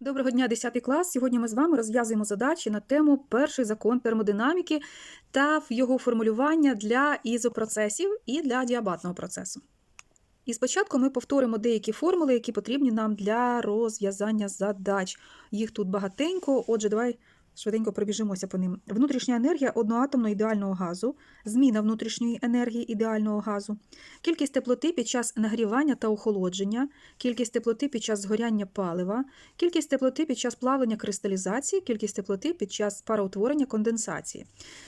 Доброго дня, 10 клас. Сьогодні ми з вами розв'язуємо задачі на тему перший закон термодинаміки та його формулювання для ізопроцесів і для діабатного процесу. І спочатку ми повторимо деякі формули, які потрібні нам для розв'язання задач. Їх тут багатенько. Отже, давай швиденько пробіжимося по ним. Внутрішня енергія одноатомного ідеального газу, зміна внутрішньої енергії ідеального газу, кількість теплоти під час нагрівання та охолодження, кількість теплоти під час згоряння палива, кількість теплоти під час плавлення кристалізації, кількість теплоти під час пароутворення конденсації.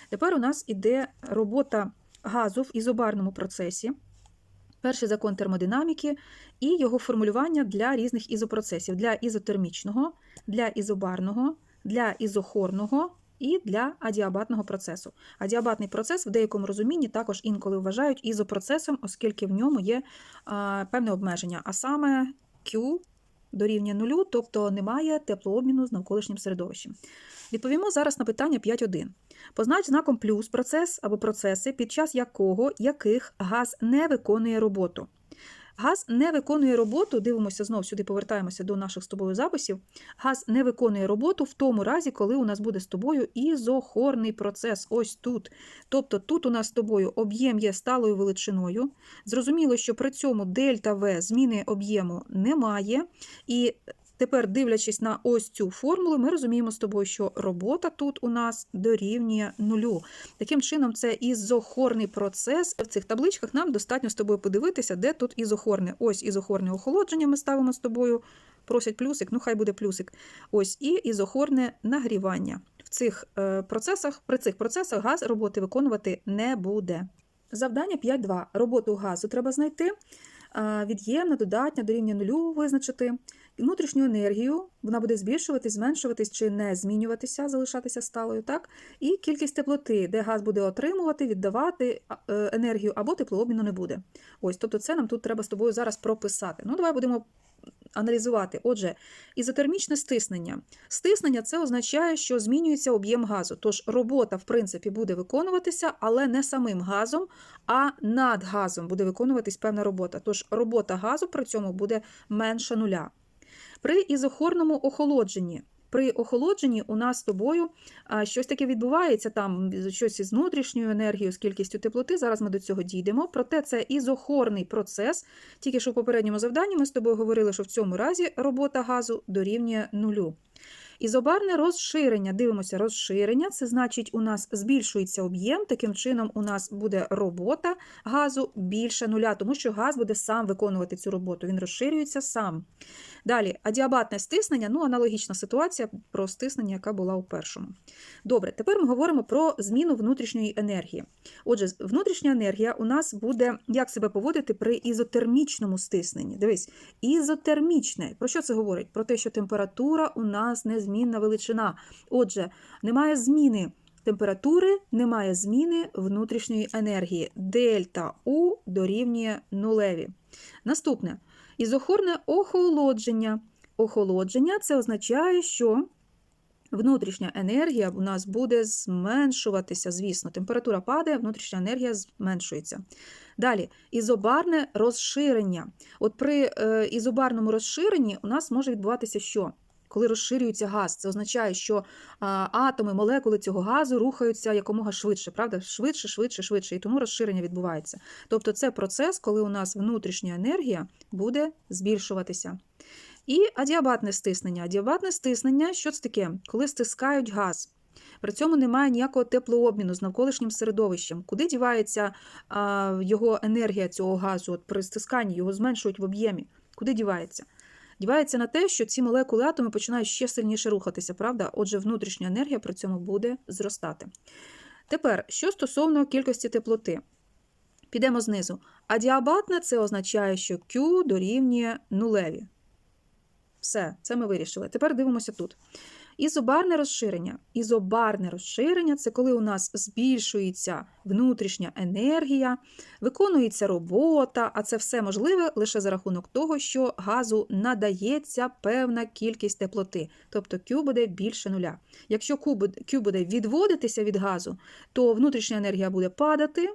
Тепер у нас іде робота газу в ізобарному процесі. Перший закон термодинаміки і його формулювання для різних ізопроцесів: для ізотермічного, для ізобарного, для ізохорного і для адіабатного процесу. Адіабатний процес в деякому розумінні також інколи вважають ізопроцесом, оскільки в ньому є певне обмеження, а саме Q дорівнює нулю, тобто немає теплообміну з навколишнім середовищем. Відповімо зараз на питання 5.1. Познач знаком плюс процес або процеси, під час якого яких газ не виконує роботу. Газ не виконує роботу, дивимося знову сюди, повертаємося до наших з тобою записів. Газ не виконує роботу в тому разі, коли у нас буде з тобою ізохорний процес. Ось тут. Тобто тут у нас з тобою об'єм є сталою величиною. Зрозуміло, що при цьому дельта В зміни об'єму немає. І Тепер, дивлячись на ось цю формулу, ми розуміємо з тобою, що робота тут у нас дорівнює нулю. Таким чином, це ізохорний процес. В цих табличках нам достатньо з тобою подивитися, де тут ізохорне. Ось ізохорне охолодження ми ставимо з тобою. Просять плюсик, ну хай буде плюсик. Ось і ізохорне нагрівання. В цих е, процесах, при цих процесах газ роботи виконувати не буде. Завдання 5.2. Роботу газу треба знайти. Е, Від'ємна, додатня, дорівнює нулю визначити. Внутрішню енергію вона буде збільшуватись, зменшуватись чи не змінюватися, залишатися сталою, так? І кількість теплоти, де газ буде отримувати, віддавати е, енергію або теплообміну не буде. Ось, тобто, це нам тут треба з тобою зараз прописати. Ну, давай будемо аналізувати. Отже, ізотермічне стиснення. Стиснення це означає, що змінюється об'єм газу. Тож робота, в принципі, буде виконуватися, але не самим газом, а над газом буде виконуватись певна робота. Тож робота газу при цьому буде менша нуля. При ізохорному охолодженні. При охолодженні у нас з тобою щось таке відбувається, там щось із внутрішньою енергією, з кількістю теплоти. Зараз ми до цього дійдемо. Проте це ізохорний процес. Тільки що в попередньому завданні ми з тобою говорили, що в цьому разі робота газу дорівнює нулю. Ізобарне розширення. Дивимося, розширення це значить, у нас збільшується об'єм, таким чином у нас буде робота газу більше нуля, тому що газ буде сам виконувати цю роботу, він розширюється сам. Далі, адіабатне стиснення, ну, аналогічна ситуація про стиснення, яка була у першому. Добре, тепер ми говоримо про зміну внутрішньої енергії. Отже, внутрішня енергія у нас буде як себе поводити при ізотермічному стисненні. Дивись, ізотермічне. Про що це говорить? Про те, що температура у нас незмінна величина. Отже, немає зміни. Температури немає зміни внутрішньої енергії. Дельта У дорівнює нулеві. Наступне ізохорне охолодження. Охолодження це означає, що внутрішня енергія у нас буде зменшуватися, звісно, температура падає, внутрішня енергія зменшується. Далі, ізобарне розширення. От при е, ізобарному розширенні у нас може відбуватися що? Коли розширюється газ, це означає, що атоми, молекули цього газу рухаються якомога швидше, правда? Швидше, швидше, швидше, і тому розширення відбувається. Тобто це процес, коли у нас внутрішня енергія буде збільшуватися. І адіабатне стиснення. Адіабатне стиснення, що це таке? Коли стискають газ. При цьому немає ніякого теплообміну з навколишнім середовищем. Куди дівається його енергія цього газу? От При стисканні його зменшують в об'ємі. Куди дівається? Дівається на те, що ці молекули атоми починають ще сильніше рухатися, правда? Отже, внутрішня енергія при цьому буде зростати. Тепер, що стосовно кількості теплоти, підемо знизу. Адіабатне це означає, що Q дорівнює нулеві. Все, це ми вирішили. Тепер дивимося тут. Ізобарне розширення. Ізобарне розширення це коли у нас збільшується внутрішня енергія, виконується робота, а це все можливе лише за рахунок того, що газу надається певна кількість теплоти, тобто Q буде більше нуля. Якщо Q буде відводитися від газу, то внутрішня енергія буде падати.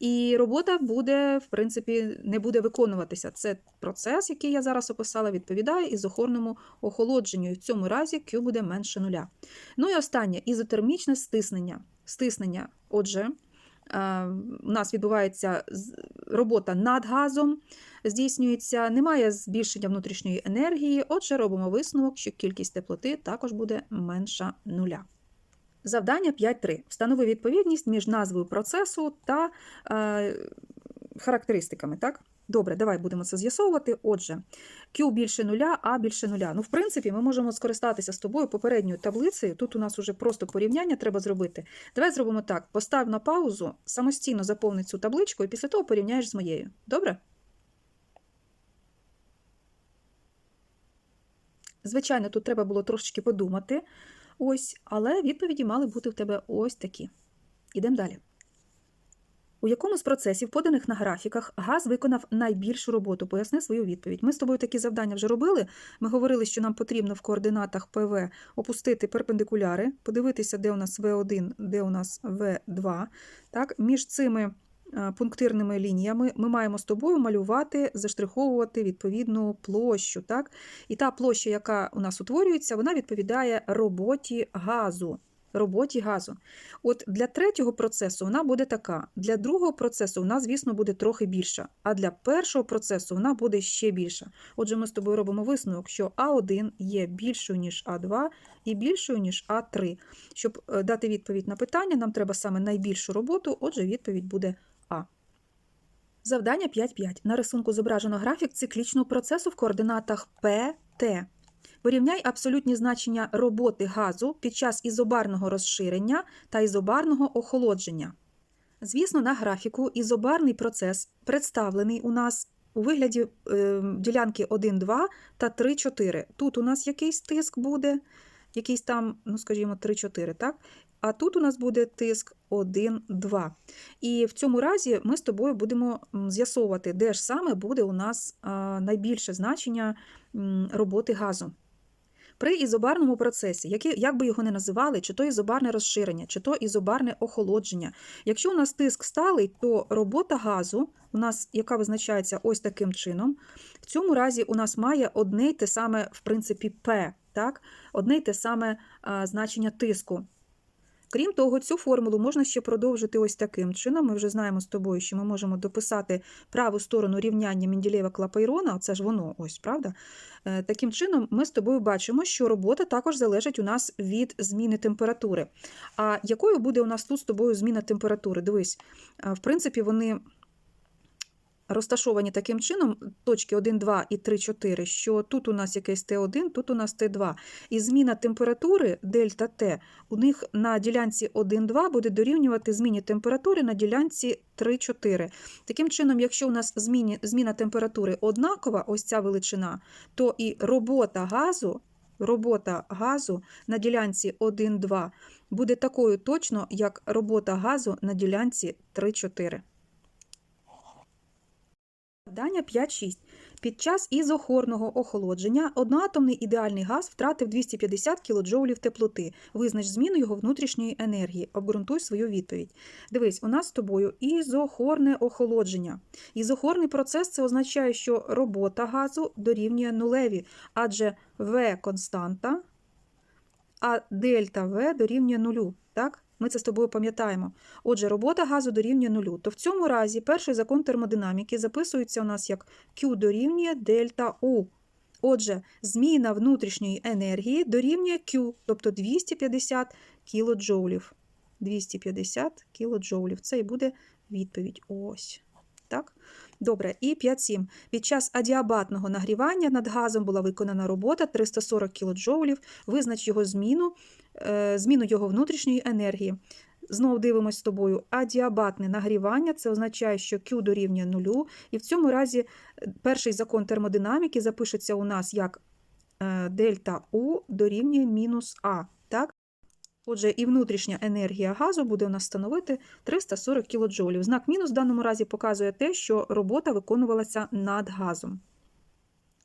І робота буде, в принципі, не буде виконуватися. Це процес, який я зараз описала, відповідає ізохорному охолодженню. І в цьому разі Q буде менше нуля. Ну і останнє ізотермічне стиснення. Стиснення, отже, у нас відбувається робота над газом, здійснюється, немає збільшення внутрішньої енергії, отже, робимо висновок, що кількість теплоти також буде менша нуля. Завдання 5.3. Встанови відповідність між назвою процесу та е, характеристиками. Так? Добре, давай будемо це з'ясовувати. Отже, Q більше нуля, А більше нуля. Ну, в принципі, ми можемо скористатися з тобою попередньою таблицею. Тут у нас уже просто порівняння треба зробити. Давай зробимо так: постав на паузу, самостійно заповни цю табличку і після того порівняєш з моєю. Добре? Звичайно, тут треба було трошечки подумати. Ось, але відповіді мали бути в тебе ось такі. Ідемо далі. У якому з процесів, поданих на графіках, газ виконав найбільшу роботу? Поясни свою відповідь. Ми з тобою такі завдання вже робили. Ми говорили, що нам потрібно в координатах ПВ опустити перпендикуляри, подивитися, де у нас В1, де у нас В2. Так? Між цими пунктирними лініями ми маємо з тобою малювати, заштриховувати відповідну площу. Так? І та площа, яка у нас утворюється, вона відповідає роботі газу. Роботі газу. От для третього процесу вона буде така. Для другого процесу вона, звісно, буде трохи більша, а для першого процесу вона буде ще більша. Отже, ми з тобою робимо висновок, що А1 є більшою, ніж А2 і більшою, ніж А3. Щоб е, дати відповідь на питання, нам треба саме найбільшу роботу, отже, відповідь буде А. Завдання 5.5. На рисунку зображено графік циклічного процесу в координатах P, T. Порівняй абсолютні значення роботи газу під час ізобарного розширення та ізобарного охолодження. Звісно, на графіку ізобарний процес представлений у нас у вигляді е, ділянки 1, 2 та 3, 4. Тут у нас якийсь тиск буде, якийсь там, ну скажімо, 3, 4, так? А тут у нас буде тиск 1, 2. І в цьому разі ми з тобою будемо з'ясовувати, де ж саме буде у нас найбільше значення роботи газу. При ізобарному процесі, які, як би його не називали, чи то ізобарне розширення, чи то ізобарне охолодження. Якщо у нас тиск сталий, то робота газу, у нас, яка визначається ось таким чином, в цьому разі у нас має одне й те саме, в принципі, P, так? одне й те саме а, значення тиску. Крім того, цю формулу можна ще продовжити ось таким чином. Ми вже знаємо з тобою, що ми можемо дописати праву сторону рівняння Менділєва Клапейрона, це ж воно, ось, правда? Е, Таким чином, ми з тобою бачимо, що робота також залежить у нас від зміни температури. А якою буде у нас тут з тобою зміна температури? Дивись, е, в принципі, вони розташовані таким чином, точки 1, 2 і 3, 4, що тут у нас якийсь Т1, тут у нас Т2. І зміна температури дельта Т у них на ділянці 1, 2 буде дорівнювати зміні температури на ділянці 3, 4. Таким чином, якщо у нас зміні, зміна температури однакова, ось ця величина, то і робота газу, робота газу на ділянці 1, 2 буде такою точно, як робота газу на ділянці 3, 4. Завдання 5.6. Під час ізохорного охолодження одноатомний ідеальний газ втратив 250 кДж теплоти. Визнач зміну його внутрішньої енергії. Обґрунтуй свою відповідь. Дивись, у нас з тобою ізохорне охолодження. Ізохорний процес це означає, що робота газу дорівнює нулеві, адже В константа, а дельта В дорівнює нулю. Так? Ми це з тобою пам'ятаємо. Отже, робота газу дорівнює нулю. То в цьому разі перший закон термодинаміки записується у нас як Q дорівнює дельта U. Отже, зміна внутрішньої енергії дорівнює Q, тобто 250 кілоджоулів. 250 кілоджоулів. Це і буде відповідь. Ось. Так? Добре, і 5.7. Під час адіабатного нагрівання над газом була виконана робота 340 кДж. Визнач його зміну, зміну його внутрішньої енергії. Знову дивимося з тобою. Адіабатне нагрівання це означає, що Q дорівнює нулю. І в цьому разі е, перший закон термодинаміки запишеться у нас як е, дельта U дорівнює мінус А. Так? Отже, і внутрішня енергія газу буде у нас становити 340 кДж. Знак мінус в даному разі показує те, що робота виконувалася над газом.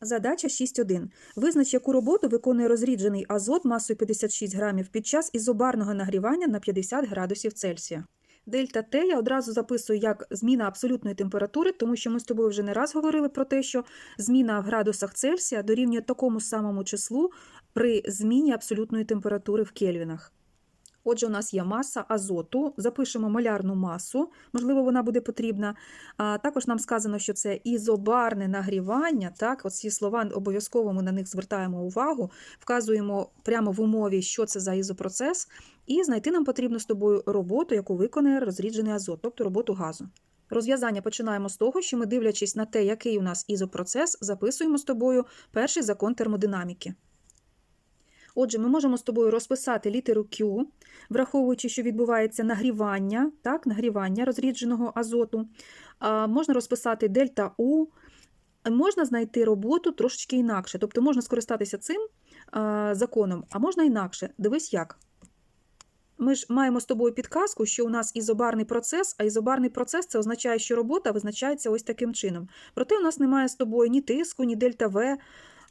Задача 6.1. Визнач, яку роботу виконує розріджений азот масою 56 грамів під час ізобарного нагрівання на 50 градусів Цельсія. Дельта Т я одразу записую як зміна абсолютної температури, тому що ми з тобою вже не раз говорили про те, що зміна в градусах Цельсія дорівнює такому самому числу при зміні абсолютної температури в кельвінах. Отже, у нас є маса азоту, запишемо малярну масу, можливо, вона буде потрібна. А також нам сказано, що це ізобарне нагрівання. Так, Оці слова обов'язково ми на них звертаємо увагу, вказуємо прямо в умові, що це за ізопроцес, і знайти нам потрібно з тобою роботу, яку виконує розріджений азот, тобто роботу газу. Розв'язання починаємо з того, що ми, дивлячись на те, який у нас ізопроцес, записуємо з тобою перший закон термодинаміки. Отже, ми можемо з тобою розписати літеру Q, враховуючи, що відбувається нагрівання, так, нагрівання розрідженого азоту. А, можна розписати дельта У, можна знайти роботу трошечки інакше. Тобто можна скористатися цим законом, а можна інакше. Дивись як. Ми ж маємо з тобою підказку, що у нас ізобарний процес, а ізобарний процес це означає, що робота визначається ось таким чином. Проте у нас немає з тобою ні тиску, ні дельта В.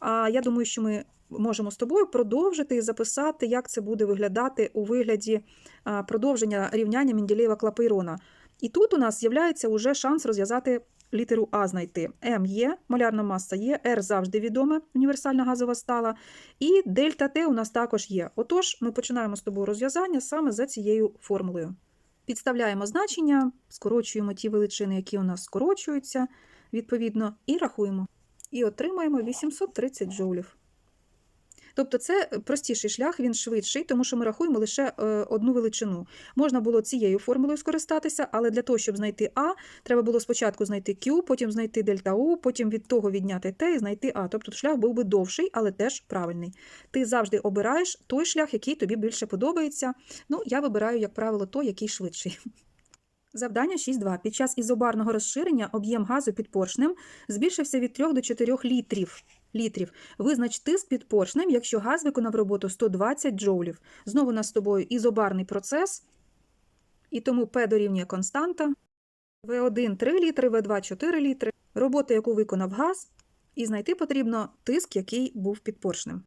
А я думаю, що ми можемо з тобою продовжити і записати, як це буде виглядати у вигляді продовження рівняння Менділеєва клапейрона. І тут у нас з'являється уже шанс розв'язати літеру А знайти. М є, малярна маса є, Р завжди відоме, універсальна газова стала, і дельта Т у нас також є. Отож, ми починаємо з тобою розв'язання саме за цією формулою. Підставляємо значення, скорочуємо ті величини, які у нас скорочуються, відповідно, і рахуємо. І отримаємо 830 джоулів. Тобто це простіший шлях, він швидший, тому що ми рахуємо лише е, одну величину. Можна було цією формулою скористатися, але для того, щоб знайти А, треба було спочатку знайти Q, потім знайти дельта У, потім від того відняти Т і знайти А. Тобто шлях був би довший, але теж правильний. Ти завжди обираєш той шлях, який тобі більше подобається. Ну, я вибираю, як правило, той, який швидший. Завдання 6.2. Під час ізобарного розширення об'єм газу під поршнем збільшився від 3 до 4 літрів. Літрів. Визнач тиск під поршнем, якщо газ виконав роботу 120 джоулів. Знову у нас з тобою ізобарний процес, і тому P дорівнює константа. В1 3 літри, В2 4 літри. Робота, яку виконав газ, і знайти потрібно тиск, який був під поршнем.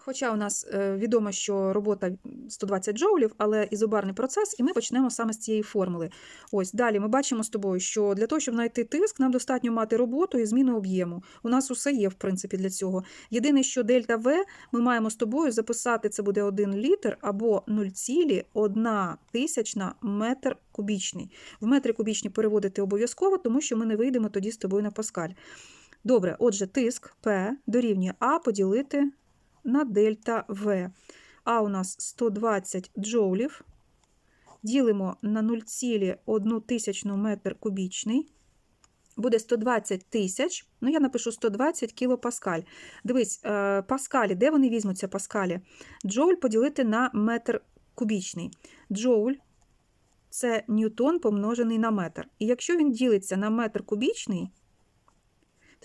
Хоча у нас е, відомо, що робота 120 джоулів, але ізобарний процес, і ми почнемо саме з цієї формули. Ось далі ми бачимо з тобою, що для того, щоб знайти тиск, нам достатньо мати роботу і зміну об'єму. У нас усе є, в принципі, для цього. Єдине, що дельта В ми маємо з тобою записати, це буде 1 літр або 0,1 тисячна метр кубічний. В метри кубічні переводити обов'язково, тому що ми не вийдемо тоді з тобою на паскаль. Добре, отже, тиск P дорівнює А поділити на дельта В. А у нас 120 джоулів. Ділимо на 0,1 метр кубічний. Буде 120 тисяч. Ну, я напишу 120 кілопаскаль. Дивись, е, паскалі, де вони візьмуться паскалі? Джоуль поділити на метр кубічний. Джоуль це ньютон помножений на метр. І якщо він ділиться на метр кубічний,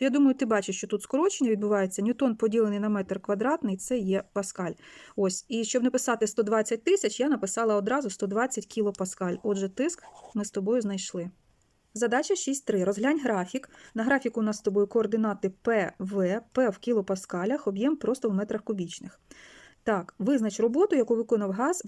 я думаю, ти бачиш, що тут скорочення відбувається. Ньютон поділений на метр квадратний це є паскаль. Ось, І щоб написати 120 тисяч, я написала одразу 120 кілопаскаль. Отже, тиск ми з тобою знайшли. Задача 6.3. Розглянь графік. На графіку у нас з тобою координати ПВ, П в кілопаскалях, об'єм просто в метрах кубічних. Так, визнач роботу, яку виконав газ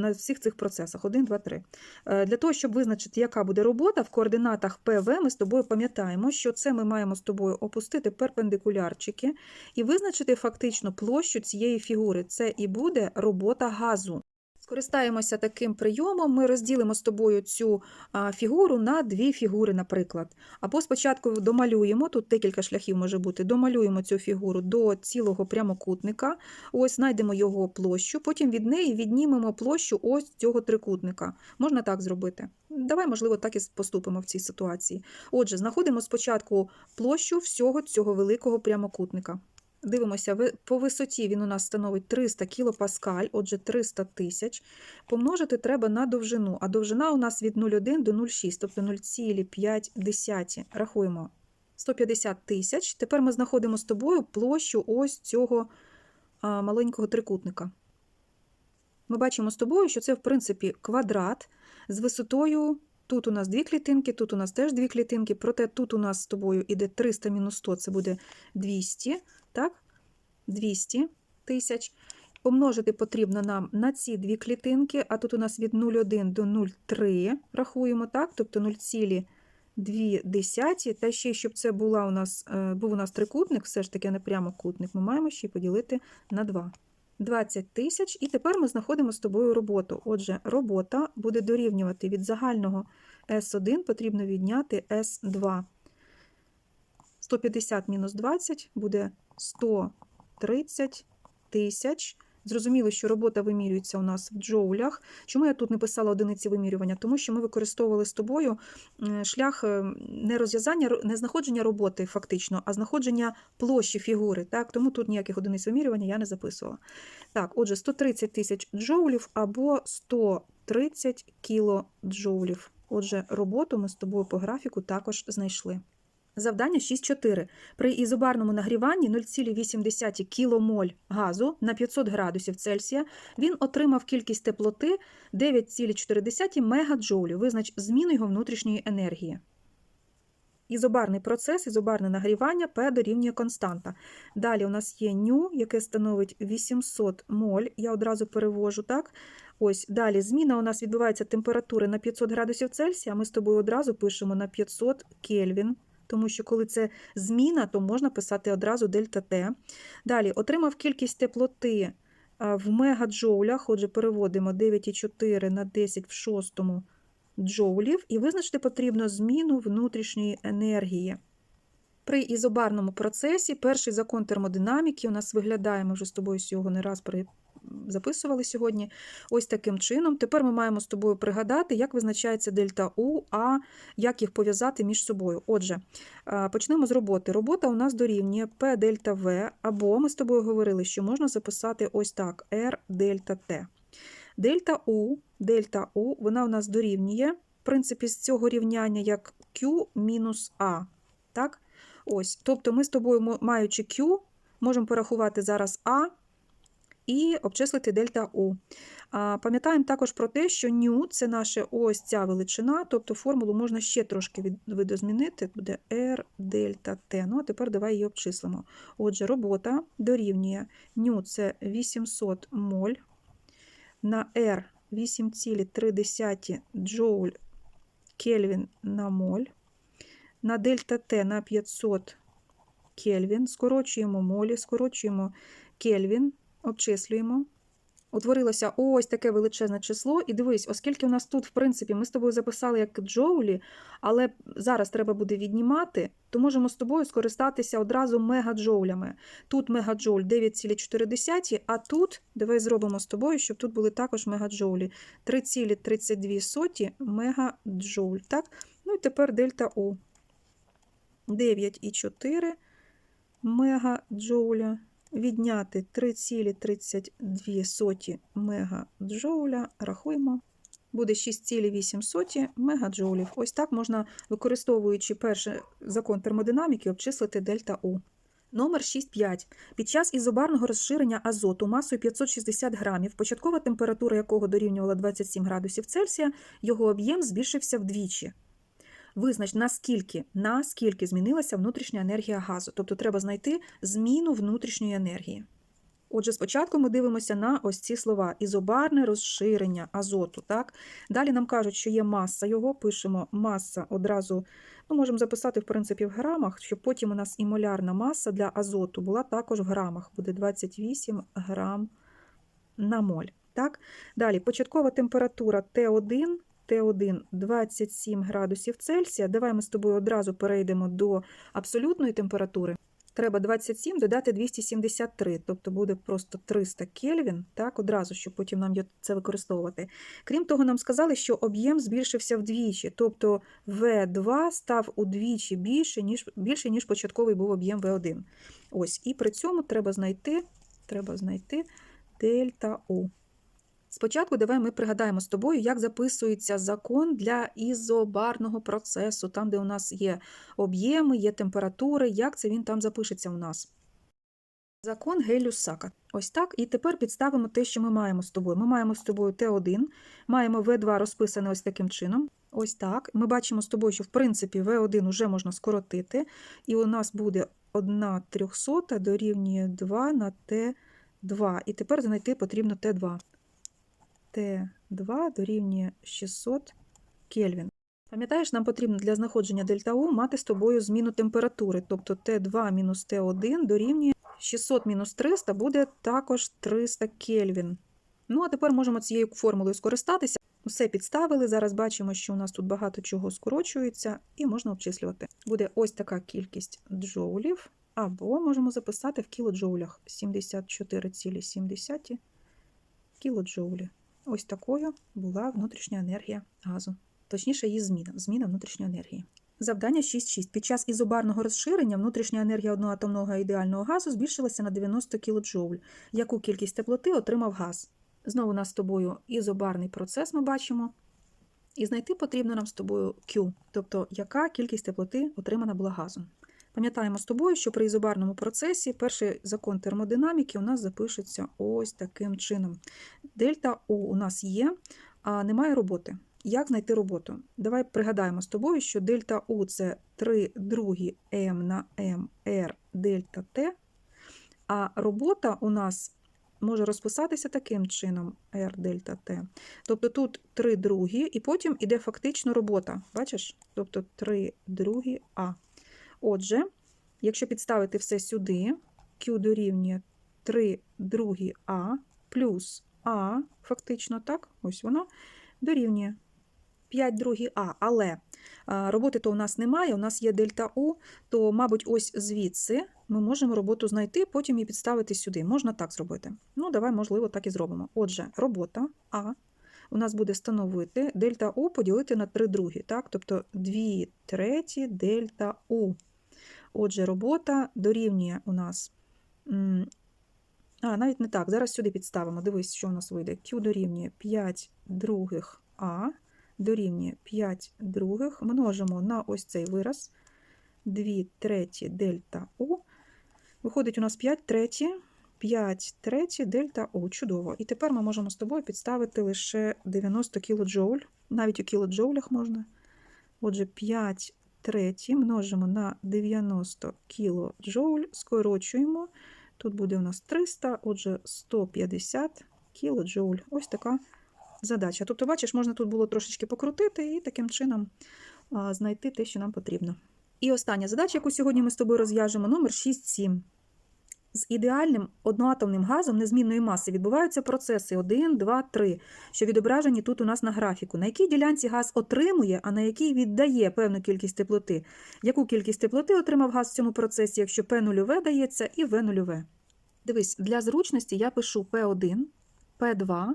на всіх цих процесах. 1, 2, 3. Для того, щоб визначити, яка буде робота, в координатах ПВ ми з тобою пам'ятаємо, що це ми маємо з тобою опустити перпендикулярчики і визначити фактично площу цієї фігури. Це і буде робота газу. Скористаємося таким прийомом, ми розділимо з тобою цю фігуру на дві фігури, наприклад. Або спочатку домалюємо, тут декілька шляхів може бути, домалюємо цю фігуру до цілого прямокутника, ось знайдемо його площу, потім від неї віднімемо площу ось цього трикутника. Можна так зробити? Давай, можливо, так і поступимо в цій ситуації. Отже, знаходимо спочатку площу всього цього великого прямокутника. Дивимося, по висоті він у нас становить 300 кілопаскаль, отже, 300 тисяч. Помножити треба на довжину, а довжина у нас від 0,1 до 0,6, тобто 0,5. Рахуємо 150 тисяч. Тепер ми знаходимо з тобою площу ось цього маленького трикутника. Ми бачимо з тобою, що це, в принципі, квадрат з висотою. Тут у нас дві клітинки, тут у нас теж дві клітинки, проте тут у нас з тобою іде 300 мінус 100, це буде 200 так? 200 тисяч. Помножити потрібно нам на ці дві клітинки, а тут у нас від 0,1 до 0,3 рахуємо, так? Тобто 0,2. Та ще, щоб це була у нас, е, був у нас трикутник, все ж таки не прямокутник, ми маємо ще поділити на 2. 20 тисяч. І тепер ми знаходимо з тобою роботу. Отже, робота буде дорівнювати від загального С1 потрібно відняти С2. 150 мінус 20 буде 130 тисяч. Зрозуміло, що робота вимірюється у нас в джоулях. Чому я тут не писала одиниці вимірювання? Тому що ми використовували з тобою шлях е, не розв'язання, не знаходження роботи фактично, а знаходження площі фігури. Так? Тому тут ніяких одиниць вимірювання я не записувала. Так, отже, 130 тисяч джоулів або 130 кілоджоулів. Отже, роботу ми з тобою по графіку також знайшли. Завдання 6.4. При ізобарному нагріванні 0,8 кіломоль газу на 500 градусів Цельсія він отримав кількість теплоти 9,4 мегаджоулів. Визнач зміну його внутрішньої енергії. Ізобарний процес, ізобарне нагрівання P дорівнює константа. Далі у нас є ню, яке становить 800 моль. Я одразу перевожу, так? Ось далі зміна у нас відбувається температури на 500 градусів Цельсія. Ми з тобою одразу пишемо на 500 Кельвін, тому що коли це зміна, то можна писати одразу дельта Т. Далі отримав кількість теплоти в мегаджоулях, отже, переводимо 9,4 на 10 в шостому джоулів, і визначити потрібно зміну внутрішньої енергії. При ізобарному процесі перший закон термодинаміки у нас виглядає, ми вже з тобою його не раз при- записували сьогодні. Ось таким чином. Тепер ми маємо з тобою пригадати, як визначається дельта У, А, як їх пов'язати між собою. Отже, почнемо з роботи. Робота у нас дорівнює P дельта В, або ми з тобою говорили, що можна записати ось так: R дельта Т. Дельта У, дельта У, вона у нас дорівнює, в принципі, з цього рівняння як Q мінус А. Так? Ось. Тобто ми з тобою, маючи Q, можемо порахувати зараз А і обчислити дельта У. Пам'ятаємо також про те, що ню це наша ось ця величина, тобто формулу можна ще трошки видозмінити, буде R дельта Т. Ну, а тепер давай її обчислимо. Отже, робота дорівнює ню це 800 моль на R 8,3 джоуль Кельвін на моль, на дельта Т на 500 Кельвін, скорочуємо молі, скорочуємо Кельвін, обчислюємо. Утворилося ось таке величезне число. І дивись, оскільки у нас тут, в принципі, ми з тобою записали як джоулі, але зараз треба буде віднімати, то можемо з тобою скористатися одразу мегаджоулями. Тут мегаджоуль 9,4, а тут, давай зробимо з тобою, щоб тут були також мегаджоулі. 3,32 мегаджоуль. Так? Ну і тепер дельта У. 9,4 мегаджоуля. Відняти 3,32 мегаджоуля. Рахуємо. Буде 6,8 мегаджоулів. Ось так можна, використовуючи перший закон термодинаміки, обчислити дельта У. Номер 6.5. Під час ізобарного розширення азоту масою 560 грамів, початкова температура якого дорівнювала 27 градусів Цельсія, його об'єм збільшився вдвічі. Визнач, наскільки, наскільки змінилася внутрішня енергія газу. Тобто треба знайти зміну внутрішньої енергії. Отже, спочатку ми дивимося на ось ці слова: ізобарне розширення азоту. Так? Далі нам кажуть, що є маса його, пишемо маса одразу, ну, можемо записати, в принципі, в грамах, щоб потім у нас і молярна маса для азоту була також в грамах, буде 28 грам на моль. Так? Далі, початкова температура Т1, Т1 27 градусів Цельсія. Давай ми з тобою одразу перейдемо до абсолютної температури. Треба 27 додати 273, тобто буде просто 300 Кельвін, так, одразу, щоб потім нам це використовувати. Крім того, нам сказали, що об'єм збільшився вдвічі, тобто В2 став удвічі більше, ніж, більше, ніж початковий був об'єм В1. Ось, і при цьому треба знайти, треба знайти дельта У. Спочатку давай ми пригадаємо з тобою, як записується закон для ізобарного процесу, там, де у нас є об'єми, є температури, як це він там запишеться у нас. Закон Гелюс-Сака. Ось так. І тепер підставимо те, що ми маємо з тобою. Ми маємо з тобою Т1, маємо В2 розписане ось таким чином. Ось так. Ми бачимо з тобою, що в принципі В1 вже можна скоротити, і у нас буде 1 трьохсота дорівнює 2 на Т2. І тепер знайти потрібно Т2. Т2 дорівнює 600 Кельвін. Пам'ятаєш, нам потрібно для знаходження дельта У мати з тобою зміну температури, тобто Т2 мінус Т1 дорівнює 600 мінус 300 буде також 300 Кельвін. Ну, а тепер можемо цією формулою скористатися. Усе підставили. Зараз бачимо, що у нас тут багато чого скорочується, і можна обчислювати. Буде ось така кількість джоулів, або можемо записати в кілоджоулях 74,7 кілоджоулі. Ось такою була внутрішня енергія газу. Точніше, її зміна, зміна внутрішньої енергії. Завдання 6.6. Під час ізобарного розширення внутрішня енергія одноатомного ідеального газу збільшилася на 90 кДж. Яку кількість теплоти отримав газ? Знову у нас з тобою ізобарний процес ми бачимо. І знайти потрібно нам з тобою Q, тобто яка кількість теплоти отримана була газом. Пам'ятаємо з тобою, що при ізобарному процесі перший закон термодинаміки у нас запишеться ось таким чином. Дельта У у нас є, а немає роботи. Як знайти роботу? Давай пригадаємо з тобою, що дельта У це 3 другі М на М, Р, дельта Т, а робота у нас може розписатися таким чином R дельта Т. Тобто тут 3 другі, і потім іде фактично робота. Бачиш? Тобто 3 другі А. Отже, якщо підставити все сюди, Q дорівнює 3 другі А плюс А, фактично так, ось воно, дорівнює 5 другі А. Але роботи то у нас немає, у нас є дельта У, то, мабуть, ось звідси ми можемо роботу знайти, потім її підставити сюди. Можна так зробити. Ну, давай, можливо, так і зробимо. Отже, робота А у нас буде становити дельта У поділити на 3 другі, так? тобто 2 треті дельта У. Отже, робота дорівнює у нас. А, навіть не так. Зараз сюди підставимо. Дивись, що у нас вийде. Q дорівнює 5 других А, дорівнює 5 других. Множимо на ось цей вираз. 2 треті дельта У. Виходить у нас 5 треті, 5 треті дельта У. Чудово. І тепер ми можемо з тобою підставити лише 90 кілоджоуль. Навіть у кілоджоулях можна. Отже, 5 треті множимо на 90 кДж, скорочуємо. Тут буде у нас 300, отже, 150 кДж. Ось така задача. Тобто, бачиш, можна тут було трошечки покрутити і таким чином знайти те, що нам потрібно. І остання задача, яку сьогодні ми з тобою розв'яжемо, номер 6.7. З ідеальним одноатомним газом незмінної маси відбуваються процеси 1, 2, 3, що відображені тут у нас на графіку. На якій ділянці газ отримує, а на якій віддає певну кількість теплоти. Яку кількість теплоти отримав газ в цьому процесі, якщо P нульове дається і V нульове. Дивись, для зручності я пишу P1, P2,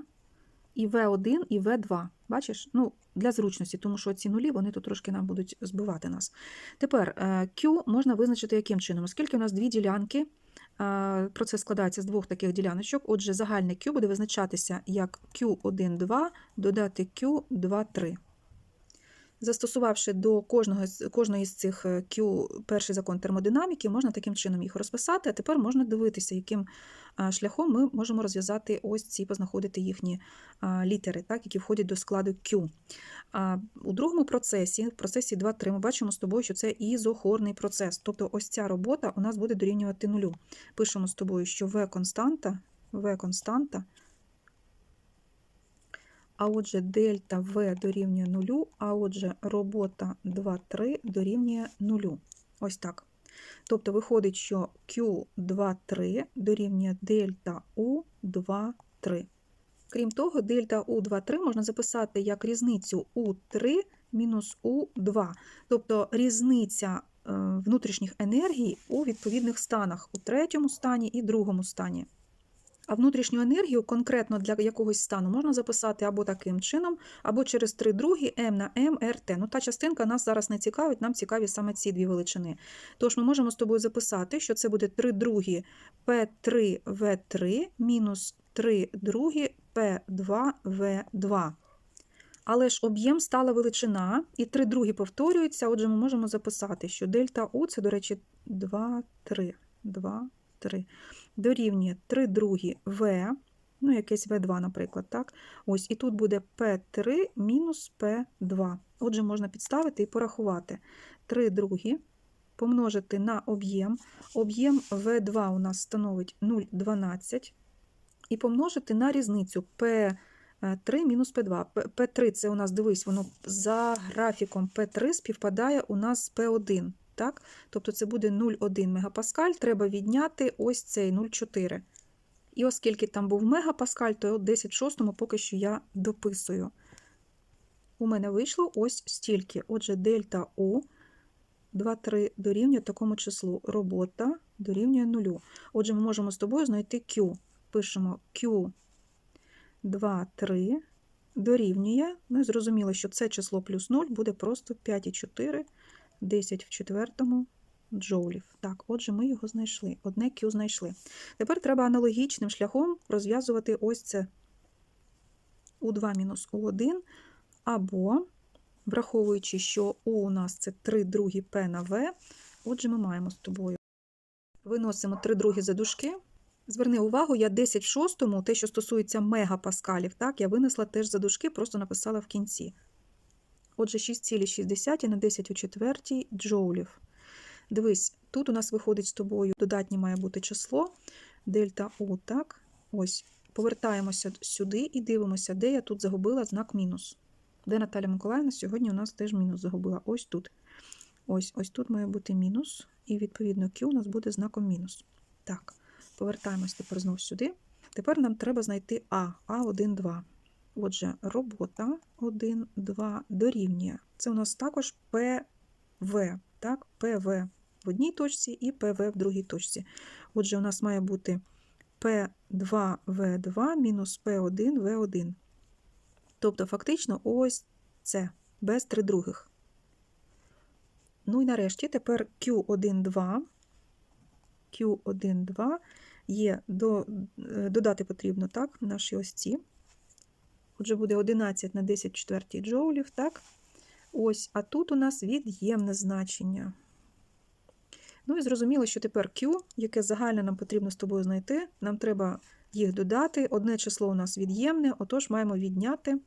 і V1, і V2. Бачиш? Ну, для зручності, тому що ці нулі вони тут трошки нам будуть збивати нас. Тепер е, Q можна визначити яким чином, оскільки у нас дві ділянки. Процес складається з двох таких діляночок. Отже, загальне Q буде визначатися як Q1,2 додати Q2,3. Застосувавши до кожного, кожної з цих е, Q перший закон термодинаміки, можна таким чином їх розписати, а тепер можна дивитися, яким шляхом ми можемо розв'язати ось ці, познаходити їхні літери, так, які входять до складу Q. А, У другому процесі, в процесі 2-3, ми бачимо з тобою, що це ізохорний процес. Тобто ось ця робота у нас буде дорівнювати нулю. Пишемо з тобою, що V константа, V константа, а отже, дельта V дорівнює нулю, а отже, робота 2,3 дорівнює нулю. Ось так. Тобто виходить, що Q23 дорівнює дельта U23. Крім того, дельта U23 можна записати як різницю U3 мінус U2, тобто різниця е, внутрішніх енергій у відповідних станах, у третьому стані і другому стані. А внутрішню енергію конкретно для якогось стану можна записати або таким чином, або через 3 другі М на М, РТ. Ну, та частинка нас зараз не цікавить, нам цікаві саме ці дві величини. Тож ми можемо з тобою записати, що це буде 3 другі P3V3 мінус 3 другі P2V2. Але ж об'єм стала величина, і 3 другі повторюються, отже, ми можемо записати, що дельта У це, до речі, 2, 3. 2, 3 дорівнює 3 другі В, ну, якесь В2, наприклад, так? Ось, і тут буде P3 мінус P2. Отже, можна підставити і порахувати. 3 другі помножити на об'єм. Об'єм В2 у нас становить 0,12. і помножити на різницю P3 мінус P2. П- P3 це у нас, дивись, воно за графіком P3 співпадає у нас з P1. Так? Тобто це буде 0,1 мегапаскаль, треба відняти ось цей 0,4. І оскільки там був мегапаскаль, то от 10 в шостому поки що я дописую. У мене вийшло ось стільки. Отже, дельта У 2,3 дорівнює такому числу. Робота дорівнює нулю. Отже, ми можемо з тобою знайти Q. Пишемо Q 2,3 дорівнює. Ну і зрозуміло, що це число плюс 0 буде просто 5,4, 10 в четвертому джоулів. Так, отже, ми його знайшли. Одне Q знайшли. Тепер треба аналогічним шляхом розв'язувати ось це У2 мінус У1, або, враховуючи, що У у нас це 3 другі P на V, отже, ми маємо з тобою. Виносимо 3 другі за дужки. Зверни увагу, я 10 в шостому, те, що стосується мегапаскалів, так, я винесла теж за дужки, просто написала в кінці. Отже, 6,6 на 10 у четвертій джоулів. Дивись, тут у нас виходить з тобою додатнє має бути число дельта У, так? Ось, повертаємося сюди і дивимося, де я тут загубила знак мінус. Де Наталя Миколаївна сьогодні у нас теж мінус загубила. Ось тут. Ось, ось тут має бути мінус, і відповідно Q у нас буде знаком мінус. Так, повертаємось тепер знову сюди. Тепер нам треба знайти А, А1, 2. Отже, робота 1, 2 дорівнює. Це у нас також ПВ, так? ПВ в одній точці і ПВ в другій точці. Отже, у нас має бути P2V2 мінус P1V1. Тобто, фактично, ось це, без три других. Ну і нарешті тепер Q1,2. Q1,2 є до, е, додати потрібно, так, наші ось ці. Отже, буде 11 на 10 четвертій джоулів, так? Ось, а тут у нас від'ємне значення. Ну і зрозуміло, що тепер Q, яке загальне нам потрібно з тобою знайти, нам треба їх додати. Одне число у нас від'ємне, отож маємо відняти.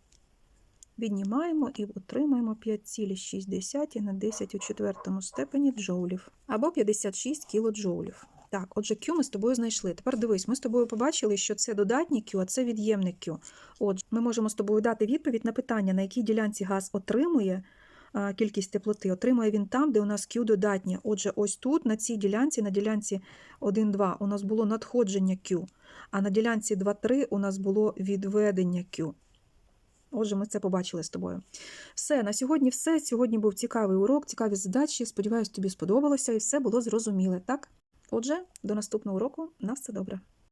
Віднімаємо і отримаємо 5,6 на 10 у четвертому степені джоулів або 56 кілоджоулів. Так, отже, Q ми з тобою знайшли. Тепер дивись, ми з тобою побачили, що це додатнє Q, а це від'ємне Q. Отже, ми можемо з тобою дати відповідь на питання, на якій ділянці газ отримує кількість теплоти. Отримує він там, де у нас Q додатнє. Отже, ось тут, на цій ділянці, на ділянці 1,2 у нас було надходження Q, а на ділянці 2,3 у нас було відведення Q. Отже, ми це побачили з тобою. Все, на сьогодні все. Сьогодні був цікавий урок, цікаві задачі. Сподіваюсь, тобі сподобалося і все було зрозуміле, так? Отже, до наступного року На все добре.